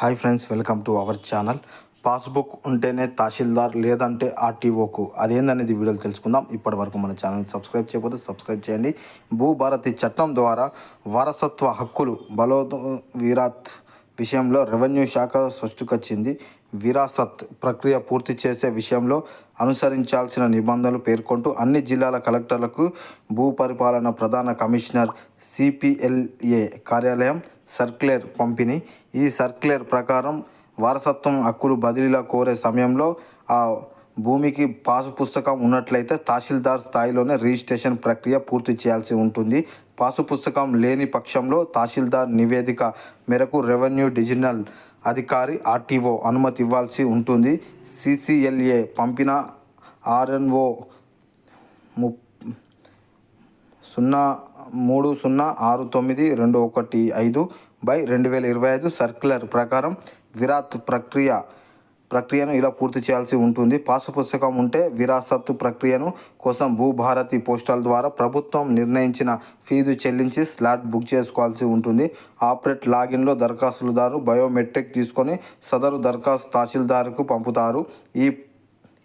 Hi friends welcome to our channel. Passbook ఉంటేనే తహసీల్దార్ లేదంటే ఆర్టీఓకు. అదేందనేది వీడియోలు తెలుసుకుందాం. ఇప్పటి వరకు మన ఛానల్ సబ్స్క్రైబ్ చేయకపోతే సబ్స్క్రైబ్ చేయండి. భూభారతి చట్టం ద్వారా వారసత్వ హక్కులు బలోద విరాత్ విషయంలో రెవెన్యూ శాఖ సృష్టికొచ్చింది. విరాసత్ ప్రక్రియ పూర్తి చేసే విషయంలో అనుసరించాల్సిన నిబంధనలు పేర్కొంటూ అన్ని జిల్లాల కలెక్టర్లకు భూ పరిపాలన ప్రధాన కమిషనర్ సిపిఎల్ఏ కార్యాలయం సర్క్యులర్ పంపిణీ. ఈ సర్క్యులర్ ప్రకారం వారసత్వం హక్కులు బదిలీలా కోరే సమయంలో ఆ భూమికి పాసు పుస్తకం ఉన్నట్లయితే తహసీల్దార్ స్థాయిలోనే రిజిస్ట్రేషన్ ప్రక్రియ పూర్తి చేయాల్సి ఉంటుంది. పాసు పుస్తకం లేని పక్షంలో తహసీల్దార్ నివేదిక మేరకు రెవెన్యూ డివిజనల్ అధికారి ఆర్టీఓ అనుమతి ఇవ్వాల్సి ఉంటుంది. సిసిఎల్ఏ పంపిన ఆర్ఎన్ఓ ము సున్నా మూడు సున్నా ఆరు తొమ్మిది రెండు ఒకటి ఐదు బై రెండు వేల ఇరవై ఐదు సర్క్యులర్ ప్రకారం విరాత్ ప్రక్రియ ప్రక్రియను ఇలా పూర్తి చేయాల్సి ఉంటుంది. పాసు పుస్తకం ఉంటే విరాసత్ ప్రక్రియను కోసం భూభారతి పోస్టల్ ద్వారా ప్రభుత్వం నిర్ణయించిన ఫీజు చెల్లించి స్లాట్ బుక్ చేసుకోవాల్సి ఉంటుంది. ఆపరేట్ లాగిన్లో దరఖాస్తుదారు బయోమెట్రిక్ తీసుకొని సదరు దరఖాస్తు తహసీల్దార్కు పంపుతారు. ఈ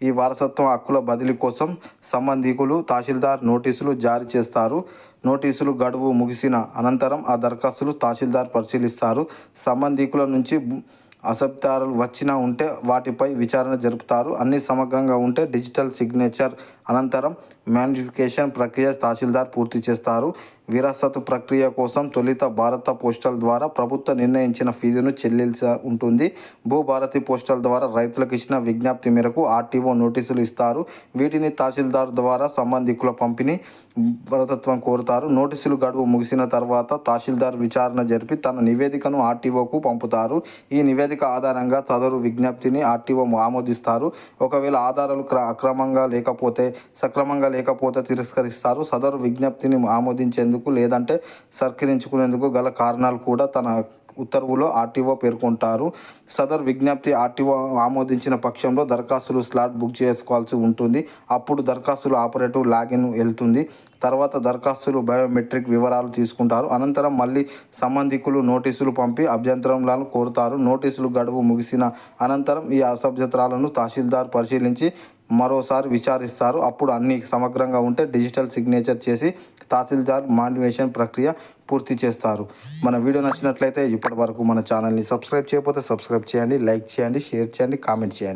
ఈ వారసత్వం హక్కుల బదిలీ కోసం సంబంధికులు తహసీల్దార్ నోటీసులు జారీ చేస్తారు. నోటీసులు గడువు ముగిసిన అనంతరం ఆ దరఖాస్తులు తహసీల్దార్ పరిశీలిస్తారు. సంబంధికుల నుంచి అసబ్దారులు వచ్చినా ఉంటే వాటిపై విచారణ జరుపుతారు. అన్ని సమగ్రంగా ఉంటే డిజిటల్ సిగ్నేచర్ అనంతరం మ్యానిఫికేషన్ ప్రక్రియ తహసీల్దార్ పూర్తి చేస్తారు. విరాసత్తు ప్రక్రియ కోసం తొలిత భారత పోస్టల్ ద్వారా ప్రభుత్వ నిర్ణయించిన ఫీజును చెల్లించ ఉంటుంది. భూభారతి పోస్టల్ ద్వారా రైతులకు ఇచ్చిన విజ్ఞప్తి మేరకు ఆర్టీఓ నోటీసులు ఇస్తారు. వీటిని తహసీల్దార్ ద్వారా సంబంధికుల పంపిణీ భరతత్వం కోరుతారు. నోటీసులు గడువు ముగిసిన తర్వాత తహసీల్దార్ విచారణ జరిపి తన నివేదికను ఆర్టీఓకు పంపుతారు. ఈ నివేదిక ఆధారంగా తదరు విజ్ఞప్తిని ఆర్టీఓ ఆమోదిస్తారు. ఒకవేళ ఆధారాలు క్ర అక్రమంగా లేకపోతే సక్రమంగా లేకపోతే తిరస్కరిస్తారు. సదరు విజ్ఞప్తిని ఆమోదించేందుకు లేదంటే సర్కరించుకునేందుకు గల కారణాలు కూడా తన ఉత్తర్వులో ఆర్టీఓ పేర్కొంటారు. సదర్ విజ్ఞప్తి ఆర్టీఓ ఆమోదించిన పక్షంలో దరఖాస్తులు స్లాట్ బుక్ చేసుకోవాల్సి ఉంటుంది. అప్పుడు దరఖాస్తులు ఆపరేటివ్ లాగిన్ వెళ్తుంది. తర్వాత దరఖాస్తులు బయోమెట్రిక్ వివరాలు తీసుకుంటారు. అనంతరం మళ్ళీ సంబంధికులు నోటీసులు పంపి అభ్యంతరాలను కోరుతారు. నోటీసులు గడువు ముగిసిన అనంతరం ఈ అసభ్యత్రాలను తహసీల్దార్ పరిశీలించి మరోసారి విచారిస్తారు. అప్పుడు అన్ని సమగ్రంగా ఉంటే డిజిటల్ సిగ్నేచర్ చేసి తహసీల్దార్ మాన్యువేషన్ ప్రక్రియ పూర్తి చేస్తారు. మన వీడియో నచ్చినట్లయితే ఇప్పటి వరకు మన ఛానల్ని సబ్స్క్రైబ్ చేయకపోతే సబ్స్క్రైబ్ చేయండి లైక్ చేయండి షేర్ చేయండి కామెంట్ చేయండి.